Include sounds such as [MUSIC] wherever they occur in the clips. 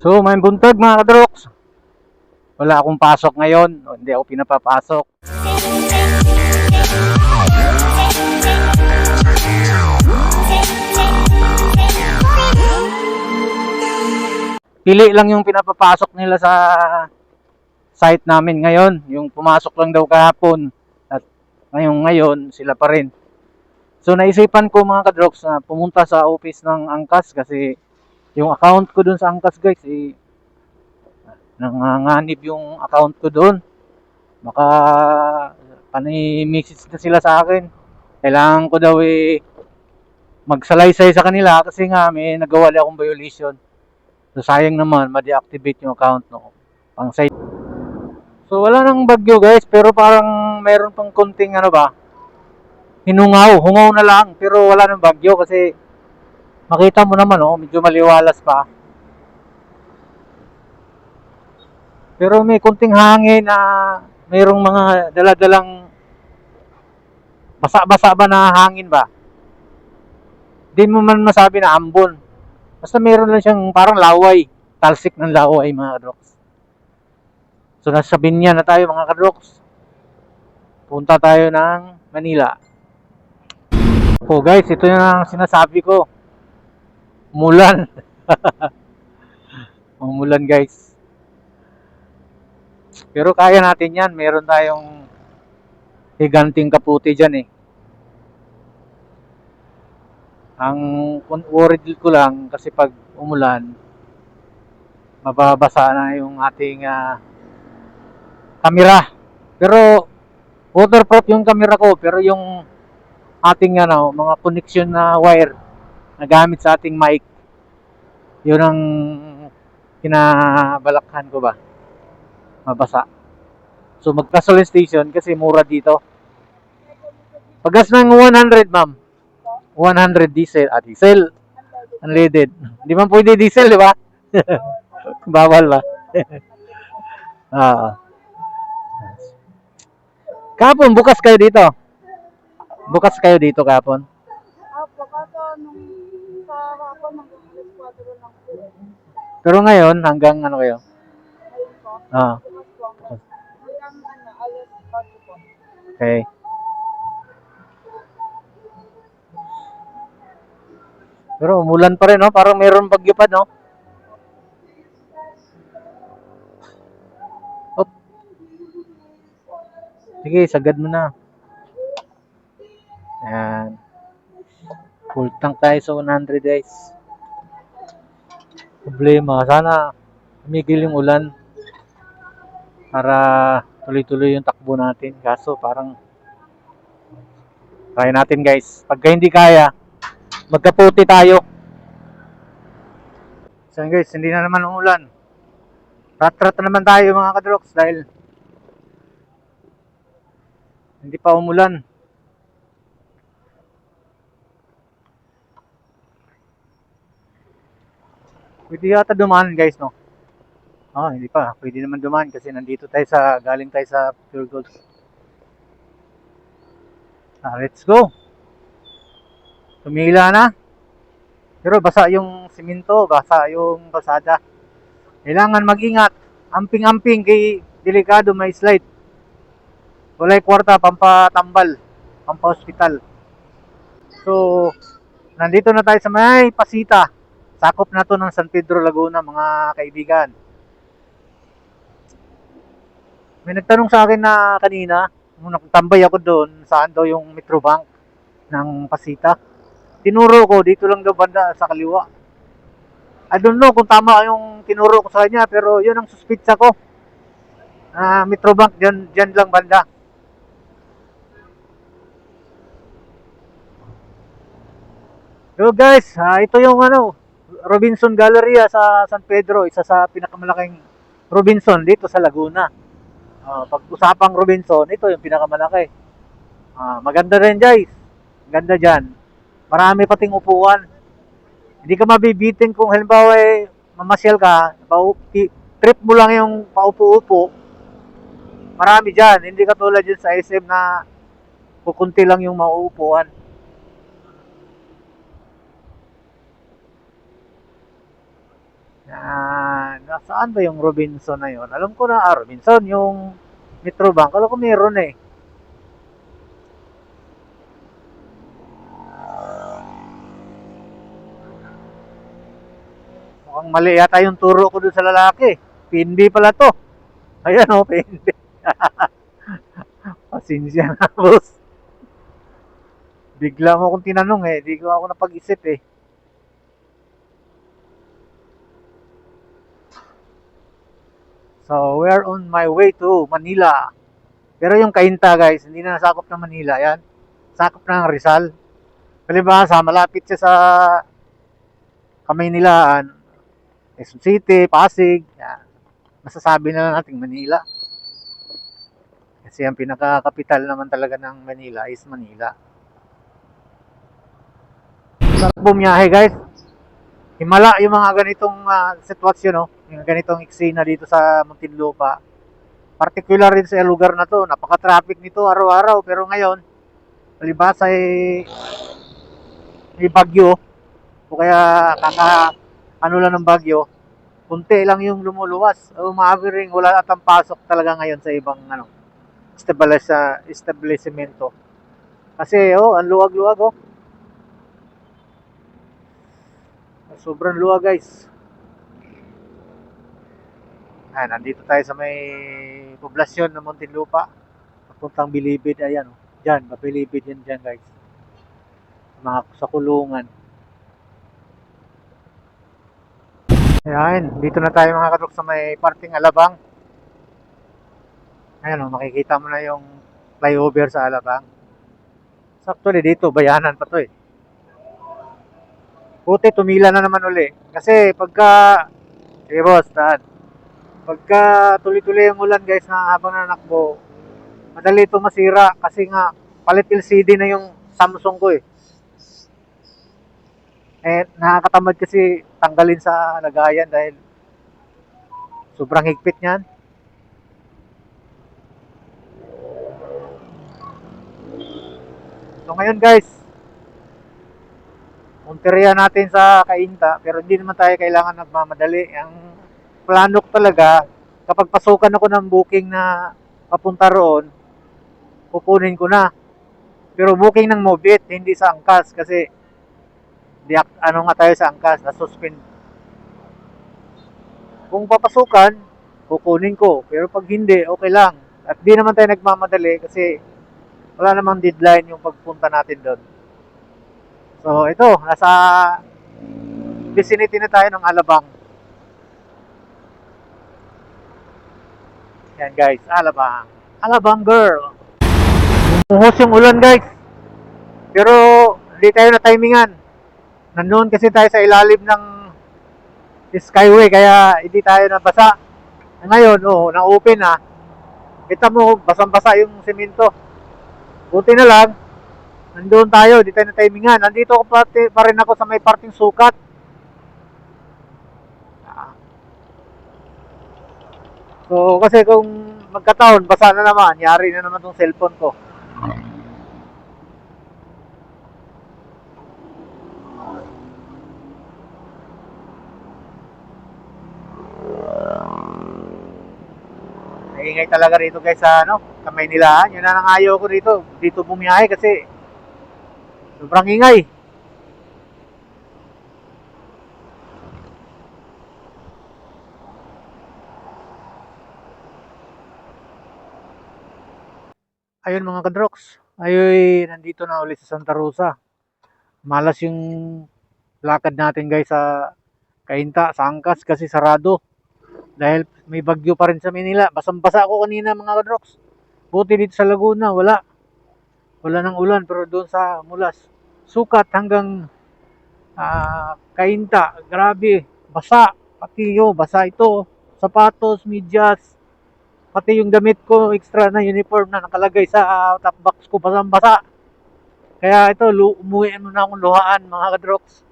So, may buntag mga kadroks. Wala akong pasok ngayon. O, Hindi ako pinapapasok. Pili lang yung pinapapasok nila sa site namin ngayon. Yung pumasok lang daw kahapon. At ngayong ngayon, sila pa rin. So, naisipan ko mga kadroks na pumunta sa office ng Angkas kasi yung account ko dun sa Angkas guys, eh, nanganganib yung account ko doon. Baka pani-message na sila sa akin. Kailangan ko daw eh magsalaysay sa kanila kasi nga may nagawa akong violation. So sayang naman ma-deactivate yung account no. Pang site. So wala nang bagyo guys, pero parang meron pang konting ano ba? Hinungaw, hungaw na lang, pero wala nang bagyo kasi makita mo naman oh, medyo maliwalas pa. Pero may kunting hangin na mayroong mga daladalang basa-basa ba na hangin ba? Di mo man masabi na ambon. Basta meron lang siyang parang laway. Talsik ng laway mga kadroks. So nasa Binya na tayo mga kadroks. Punta tayo ng Manila. Oh guys, ito ang sinasabi ko. Mulan. [LAUGHS] Umulan guys. Pero kaya natin yan. Meron tayong higanting kaputi dyan eh. Ang worried ko lang kasi pag umulan, mababasa na yung ating ah, kamera. Pero waterproof yung kamera ko, pero yung ating ano, mga connection na wire na gamit sa ating mic, yun ang kinabalakhan ko ba mabasa. So magka-solid station kasi mura dito. Pagas ng 100, ma'am. 100 diesel. Ah, diesel. Unleaded. Di man pwede diesel, di ba? [LAUGHS] Bawal ba? [LAUGHS] Ah. Kapon, bukas kayo dito. Bukas kayo dito kapon. Apo, kaso nung hanggang alas 4 lang po. Pero ngayon, hanggang ano kayo? Ngayon po, Ah, hanggang alas 4 po. okay. Pero umulan pa rin, no? Parang mayroon bagyo pa, no? Op. Sige, sagad mo na. Ayan. Full tank tayo sa 100 guys. Problema, sana tumigil yung ulan para tuloy-tuloy yung takbo natin. Kaso parang try natin guys. Pagka hindi kaya, magkaputi tayo. So guys, hindi na naman umulan. Rat-rat na naman tayo mga kadroks dahil hindi pa umulan. Pwede yata dumaan guys, no? Ah, hindi pa. Pwede naman dumaan kasi nandito tayo sa, galing tayo sa Pure Gold. Ah, let's go. Tumila na. Pero basa yung simento, basa yung basada. Kailangan mag-ingat. Amping-amping kay delikado may slide. Walay kwarta pampatambal, pampa-hospital. So, nandito na tayo sa may pasita. Sakop na to ng San Pedro Laguna, mga kaibigan. May nagtanong sa akin na kanina, nung nagtambay ako doon, saan daw yung Metrobank ng Pasita. Tinuro ko, dito lang daw banda sa kaliwa. I don't know kung tama yung tinuro ko sa kanya, pero yun ang suspitsa ko. Ah, Metrobank, dyan, dyan lang banda. So guys, ah, ito yung ano, Robinson Galleria sa San Pedro, isa sa pinakamalaking Robinson dito sa Laguna. Ah, pag-usapang Robinson, ito yung pinakamalaki. Ah, maganda rin guys. Ganda dyan. Marami pating upuan. Hindi ka mabibitin kung halimbawa eh, mamasyal ka, trip mo lang yung paupo-upo. Marami dyan. Hindi katulad dyan sa SM na kukunti lang yung mauupuan. Yan. saan ba yung Robinson na yun? Alam ko na, ah, Robinson, yung Metrobank. Alam ko meron eh. Mukhang mali yata yung turo ko dun sa lalaki. PNB pala to. Ayan o, oh, PNB. [LAUGHS] Pasensya na, boss. Bigla mo akong tinanong eh. Di ko ako napag-isip eh. So, we're on my way to Manila. Pero yung Kainta, guys, hindi na nasakop ng Manila. Yan. Sakop na ng Rizal. Palibhasa, malapit siya sa Kamaynilaan. Quezon City, Pasig. Yan. Masasabi na natin Manila. Kasi ang pinaka-capital naman talaga ng Manila is Manila. Sarap bumiyahe, guys. Himala yung mga ganitong ah, sitwasyon, no? Yung ganitong eksena dito sa Muntinlupa. Particular rin sa lugar na to. Napaka-traffic nito araw-araw. Pero ngayon, palibasa ay may bagyo. O kaya kaka ano lang ng bagyo. Kunti lang yung lumuluwas. O maaaring wala atang pasok talaga ngayon sa ibang ano, establish, establishmento. Kasi oh, ang luwag-luwag oh. Sobrang luwag guys. Ayan, nandito tayo sa may poblasyon ng Muntinlupa. Papuntang Bilibid, ayan oh. Diyan, mabilibid yan dyan guys. Mga sa kulungan. Ayan, dito na tayo mga katrok sa may parting Alabang. Ayan oh, makikita mo na yung flyover sa Alabang. Actually dito, bayanan pa to eh. Buti tumila na naman uli. Kasi pagka, sige boss, dad. Pagka tuloy-tuloy ang ulan guys na habang nanakbo, madali ito masira kasi nga palit LCD na yung Samsung ko eh. Eh, nakakatamad kasi tanggalin sa lagayan dahil sobrang higpit niyan. So ngayon guys, Punteriya natin sa Kainta, pero hindi naman tayo kailangan nagmamadali. Ang plano talaga, kapag pasukan ako ng booking na papunta roon, kukunin ko na. Pero booking ng Mobit, hindi sa Angkas kasi di, ano nga tayo sa Angkas, na-suspend. Kung papasukan, kukunin ko. Pero pag hindi, okay lang. At di naman tayo nagmamadali kasi wala namang deadline yung pagpunta natin doon. So, ito, nasa vicinity na tayo ng Alabang. Yan guys, Alabang. Alabang girl. Umuhos yung ulan guys. Pero, hindi tayo na timingan. Nandun kasi tayo sa ilalim ng skyway, kaya hindi tayo nabasa. Ngayon, oh, na-open na. Kita mo, basang-basa yung simento. Buti na lang, Nandun tayo, di tayo na timingan. Nandito pati, pa rin ako sa may parting sukat. So, kasi kung magkataon, basa na naman, yari na naman tong cellphone ko. Naingay talaga rito guys sa ano, kamay nila. Yun na ang ayaw ko dito. Dito bumiyahe kasi Sobrang ingay. Ayun mga kadroks, ayoy nandito na ulit sa Santa Rosa. Malas yung lakad natin guys sa Kainta, sa Angkas kasi sarado. Dahil may bagyo pa rin sa Manila. Basang-basa ako kanina mga kadroks. Buti dito sa Laguna, wala. Wala ng ulan pero doon sa Mulas, sukat hanggang ah, Kainta, grabe, basa. Pati yo, basa ito. Sapatos, medyas, pati yung damit ko, extra na uniform na nakalagay sa ah, top box ko, basang-basa. Kaya ito, umuwi mo na akong luhaan, mga kadroks.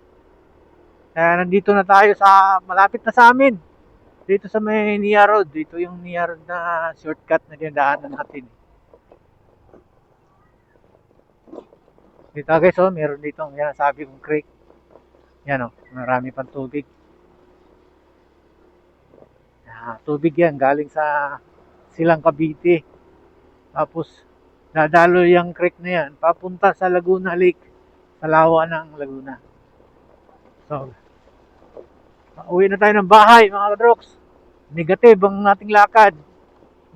Kaya nandito na tayo sa, malapit na sa amin. Dito sa may Nia Road. Dito yung Nia Road na shortcut na dinadaanan natin. Dito guys, oh, meron dito, yan sabi kong creek. Yan oh, marami pang tubig. Ah, tubig yan galing sa Silang Cavite. Tapos dadalo yung creek na yan papunta sa Laguna Lake sa lawa ng Laguna. So, uwi na tayo ng bahay mga kadroks. Negative ang ating lakad.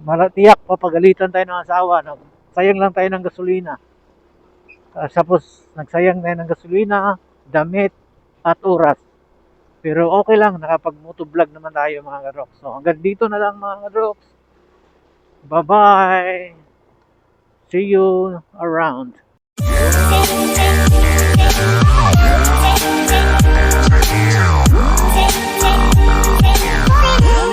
Malatiyak, papagalitan tayo ng asawa. Sayang lang tayo ng gasolina. Uh, tapos, nagsayang tayo ng gasolina, damit, at oras. Pero okay lang, nakapag-motovlog naman tayo mga kadroks. So, hanggang dito na lang mga kadroks. Bye bye. See you around. Yeah.